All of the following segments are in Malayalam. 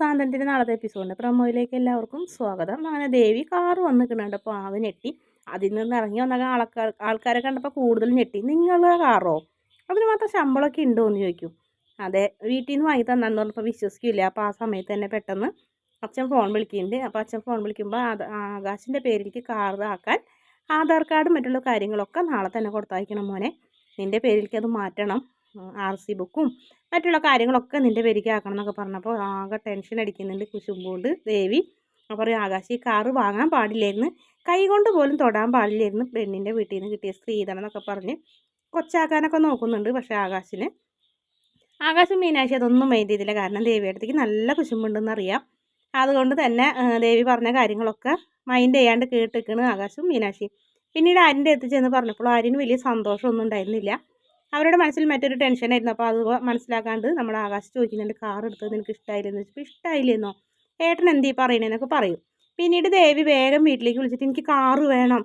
സാന്തനത്തിന്റെ നാളത്തെ എപ്പിസോഡിന്റെ പ്രൊമോയിലേക്ക് എല്ലാവർക്കും സ്വാഗതം. അങ്ങനെ ദേവി കാറ് വന്നിട്ടുണ്ട് അപ്പോൾ ആവ് ഞെട്ടി. അതിൽ നിന്ന് ഇറങ്ങി വന്ന ആൾക്കാർ ആൾക്കാരെ കണ്ടപ്പോൾ കൂടുതൽ ഞെട്ടി. നിങ്ങളുടെ കാറോ? അതിന് മാത്രം ശമ്പളമൊക്കെ ഉണ്ടോ? എന്ന് ചോദിക്കും. അതെ വീട്ടിൽ നിന്ന് വാങ്ങി തന്നാന്ന് പറഞ്ഞപ്പോൾ വിശ്വസിക്കില്ല. അപ്പോൾ ആ സമയത്ത് തന്നെ പെട്ടെന്ന് അച്ഛൻ ഫോൺ വിളിക്കുന്നുണ്ട്. അപ്പോൾ അച്ഛൻ ഫോൺ വിളിക്കുമ്പോൾ ആകാശിന്റെ പേരിലേക്ക് കാർ ആക്കാൻ ആധാർ കാർഡും മറ്റുള്ള കാര്യങ്ങളൊക്കെ നാളെ തന്നെ കൊടുത്തയക്കണം മോനെ. നിന്റെ പേരിലേക്ക് അത് മാറ്റണം. ആർ സി ബുക്കും മറ്റുള്ള കാര്യങ്ങളൊക്കെ നിന്റെ പേരിക്ക് ആക്കണം എന്നൊക്കെ പറഞ്ഞപ്പോൾ ആകെ ടെൻഷൻ അടിക്കുന്നുണ്ട് കുശുമ്പോണ്ട് ദേവി. അപ്പോൾ ആകാശ് ഈ കാറ് വാങ്ങാൻ പാടില്ലായിരുന്നു. കൈ കൊണ്ട് പോലും തൊടാൻ പാടില്ലായിരുന്നു പെണ്ണിന്റെ വീട്ടിൽ നിന്ന് കിട്ടിയ സ്ത്രീധനം എന്നൊക്കെ പറഞ്ഞ് കൊച്ചാക്കാനൊക്കെ നോക്കുന്നുണ്ട് പക്ഷേ ആകാശിന്. ആകാശം മീനാഴ്ച അതൊന്നും മൈൻഡ് ചെയ്തില്ല. കാരണം ദേവിയുടെ അടുത്തേക്ക് നല്ല കുശുമ്പുണ്ടെന്ന് അറിയാം. അതുകൊണ്ട് തന്നെ ദേവി പറഞ്ഞ കാര്യങ്ങളൊക്കെ മൈൻഡ് ചെയ്യാണ്ട് കേട്ടിരിക്കണ് ആകാശം മീനാക്ഷി പിന്നീട് ആര്യന്റെ അടുത്ത് ചെന്ന് പറഞ്ഞപ്പോൾ ആരിന് വലിയ സന്തോഷമൊന്നും ഉണ്ടായിരുന്നില്ല. അവരുടെ മനസ്സിൽ മറ്റൊരു ടെൻഷനായിരുന്നു അപ്പോൾ അത് മനസ്സിലാക്കാണ്ട് നമ്മുടെ ആകാശ് ചോദിക്കുന്നുണ്ട് കാർ എടുത്തത് നിനക്ക് ഇഷ്ടമായില്ലെന്ന് വെച്ചപ്പോൾ ഇഷ്ടമായില്ലെന്നോ ഏട്ടൻ എന്തീ പറയണേന്നൊക്കെ പറയും. പിന്നീട് ദേവി വേഗം വീട്ടിലേക്ക് വിളിച്ചിട്ട് എനിക്ക് കാറ് വേണം.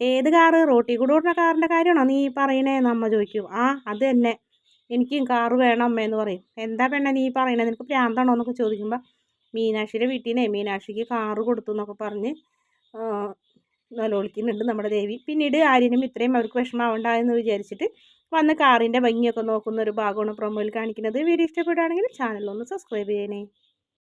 ഏത് കാറ്? റോട്ടി കൂടെ ഓടുന്ന കാറിന്റെ കാര്യമാണോ നീ പറയണേന്ന് അമ്മ ചോദിക്കും. ആ അത് തന്നെ. എനിക്കും കാറ് വേണം അമ്മയെന്ന് പറയും. എന്താ പെണ്ണ നീ പറയണേ? നിനക്ക് പ്രാന്താണോ എന്നൊക്കെ ചോദിക്കുമ്പോൾ മീനാക്ഷിയുടെ വീട്ടിൽ നിന്നേ മീനാക്ഷിക്ക് കാറ് കൊടുത്തു എന്നൊക്കെ പറഞ്ഞ് നിലവിളിക്കുന്നുണ്ട് നമ്മുടെ ദേവി. പിന്നീട് ആര്യനും ഇത്രയും അവർക്ക് വിഷമാവണ്ട എന്ന് വിചാരിച്ചിട്ട് വന്ന് കാറിന്റെ ഭംഗിയൊക്കെ നോക്കുന്ന ഒരു ഭാഗമാണ് പ്രൊമോയിൽ കാണിക്കുന്നത്. വീഡിയോ ഇഷ്ടപ്പെടുകയാണെങ്കിൽ ചാനലൊന്ന് സബ്സ്ക്രൈബ് ചെയ്യണേ.